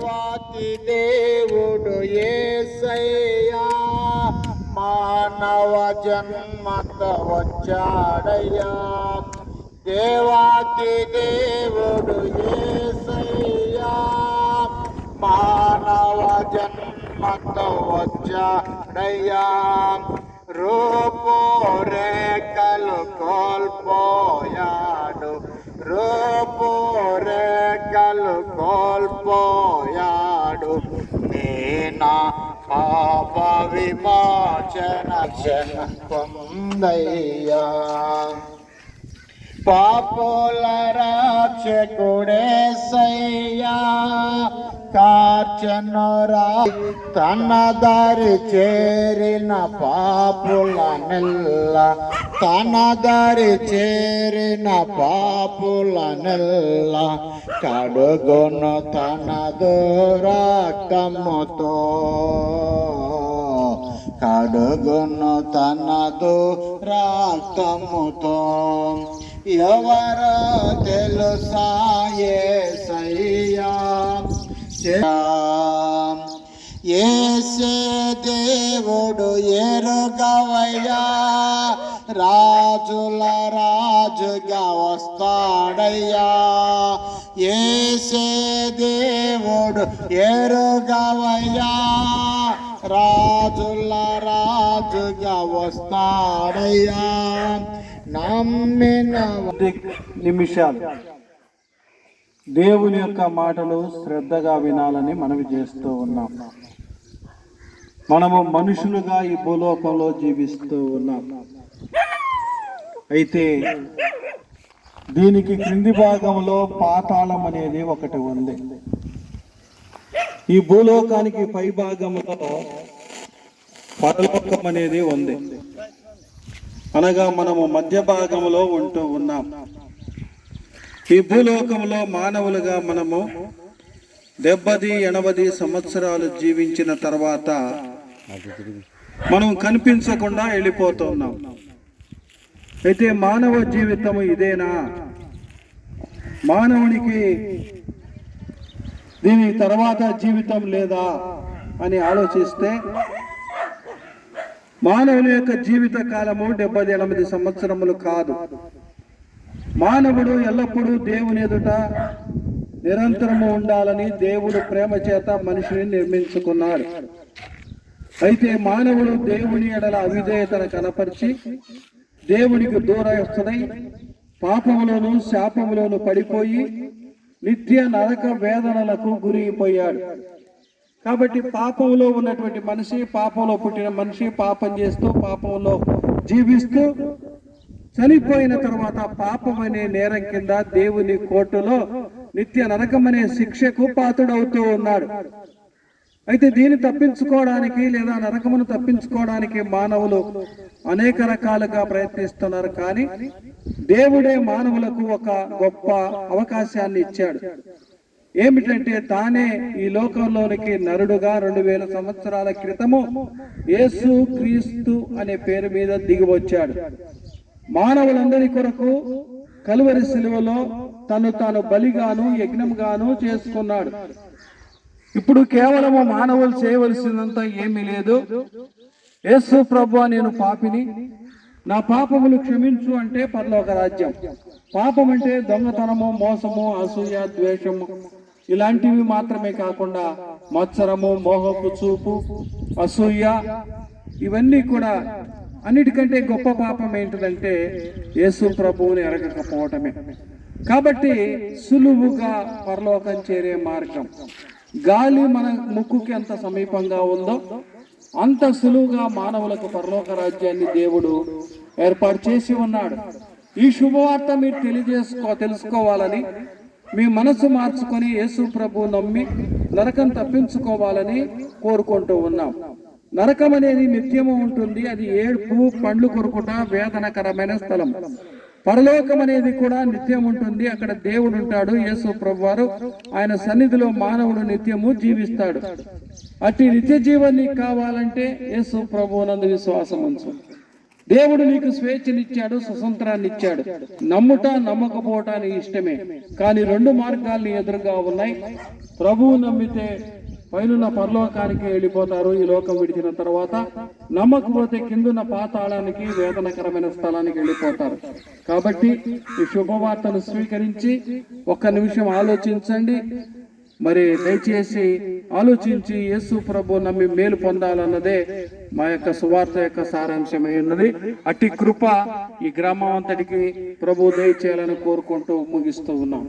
దేవాతి దేవుడు ఏసయ్యా. మానవ జన్మత వచ్చాడయ్యా. దేవాతి దేవుడు ఏసయ్యా. మానవ జన్మత వచ్చాడయ్యా. నేనా పాప విమోచన క్షణ పొందయ్యా పాపుల రాక్షకుడే సయ్యా. కార్చనురా తన దారి చేరిన పాపుల నెల్ల తన దారి చేరిన పాపుల నెల్ల కడుగును తన దురాకముతో కడుగును తనదు రాక్తముతో ఎవరో తెలుసా ఏసయ్యా ఏసే దేవుడు ఎరుగవయ్యా రాజుల రాజుగా వస్తాడయ్యా. ఏసే దేవుడు ఎరుగవయ్యా రాజుల రాజుగా వస్తాడయ్యా. నమ్మిన నిమిషాలు. దేవుని యొక్క మాటలు శ్రద్ధగా వినాలని మనవి చేస్తూ ఉన్నాం. మనము మనుషులుగా ఈ భూలోకంలో జీవిస్తూ ఉన్నాం. అయితే దీనికి క్రింది భాగంలో పాతాళం అనేది ఒకటి ఉంది. ఈ భూలోకానికి పై భాగంలో పరలోకం అనేది ఉంది. అనగా మనము మధ్య భాగంలో ఉంటూ ఉన్నాం. ఈ భూలోకంలో మానవులుగా మనము డెబ్బది ఎనభది సంవత్సరాలు జీవించిన తర్వాత మనం కనిపించకుండా వెళ్ళిపోతున్నాం. అయితే మానవ జీవితం ఇదేనా? మానవునికి దీని తర్వాత జీవితం లేదా అని ఆలోచిస్తే మానవుని యొక్క జీవిత కాలము డెబ్బై ఎనిమిది సంవత్సరములు కాదు. మానవుడు ఎల్లప్పుడూ దేవుని ఎదుట నిరంతరము ఉండాలని దేవుడు ప్రేమ చేత మనిషిని నిర్మించుకున్నాడు. అయితే మానవుడు దేవుని ఎడల అవిధేయతను కనపరిచి దేవునికి దూరస్తుడై పాపములోను శాపములోను పడిపోయి నిత్య నరక వేదనలకు గురైపోయాడు. కాబట్టి పాపంలో ఉన్నటువంటి మనిషి పాపంలో పుట్టిన మనిషి పాపం చేస్తూ పాపంలో జీవిస్తూ చనిపోయిన తర్వాత పాపం అనే నేరం కింద దేవుని కోర్టులో నిత్య నరకమనే శిక్షకు పాతుడవుతూ ఉన్నాడు. అయితే దీన్ని తప్పించుకోవడానికి లేదా నరకమును తప్పించుకోవడానికి మానవులు అనేక రకాలుగా ప్రయత్నిస్తున్నారు కానీ దేవుడే మానవులకు ఒక గొప్ప అవకాశాన్ని ఇచ్చాడు. ఏమిటంటే తానే ఈ లోకంలోనికి నరుడుగా రెండు వేల సంవత్సరాల క్రితము యేసు క్రీస్తు అనే పేరు మీద దిగి వచ్చాడు మానవులందరి కొరకు కలువరి శిలువలో తను తాను బలిగాను యజ్ఞంగాను చేసుకున్నాడు. ఇప్పుడు కేవలము మానవులు చేయవలసినంత ఏమీ లేదు. యేసు ప్రభు నేను పాపిని. నా పాపములు క్షమించు అంటే పరలోక రాజ్యం. పాపం అంటే దొంగతనము మోసము అసూయ ద్వేషము. ఇలాంటివి మాత్రమే కాకుండా మత్సరము మోహపు చూపు అసూయ ఇవన్నీ కూడా అన్నిటికంటే గొప్ప పాపం ఏంటిదంటే యేసు ప్రభువుని ఎరగకపోవటమే. కాబట్టి సులువుగా పరలోకం చేరే మార్గం. గాలి మన ముక్కుకి ఎంత సమీపంగా ఉందో అంత సులువుగా మానవులకు పరలోక రాజ్యాన్ని దేవుడు ఏర్పాటు చేసి ఉన్నాడు. ఈ శుభవార్త మీరు తెలియజేసుకో తెలుసుకోవాలని మీ మనసు మార్చుకొని యేసు ప్రభు నమ్మి నరకం తప్పించుకోవాలని కోరుకుంటూ ఉన్నాం. నరకం అనేది నిత్యము ఉంటుంది. అది ఏడుపు పండ్లు కొరుకుట వేదనకరమైన స్థలం. పరలోకం అనేది కూడా నిత్యం ఉంటుంది. అక్కడ దేవుడు ఉంటాడు యేసు ప్రభువారు. ఆయన సన్నిధిలో మానవుడు నిత్యము జీవిస్తాడు. అట్టి నిత్య జీవాన్ని కావాలంటే యేసు ప్రభువునందు విశ్వాసం ఉంచు. దేవుడు నీకు స్వేచ్ఛనిచ్చాడు స్వతంత్రాన్ని ఇచ్చాడు నమ్ముట నమ్మకపోవటానికి ఇష్టమే. కానీ రెండు మార్గాల్ని ఎదురుగా ఉన్నాయి. ప్రభువు నమ్మితే పైనున్న పరలోకానికి వెళ్ళిపోతారు. ఈ లోకం విడిచిన తర్వాత నమ్మకపోతే కిందున్న పాతాళానికి వేదనకరమైన స్థలానికి వెళ్ళిపోతారు. కాబట్టి ఈ శుభవార్తను స్వీకరించి ఒక్క నిమిషం ఆలోచించండి. మరి దయచేసి ఆలోచించి యేసు ప్రభు నమ్మి మేలు పొందాలన్నదే మా యొక్క సువార్త యొక్క సారాంశమై ఉన్నది. అట్టి కృప ఈ గ్రామం అంతటికి ప్రభు దయచేయాలని కోరుకుంటూ ముగిస్తూ ఉన్నాం.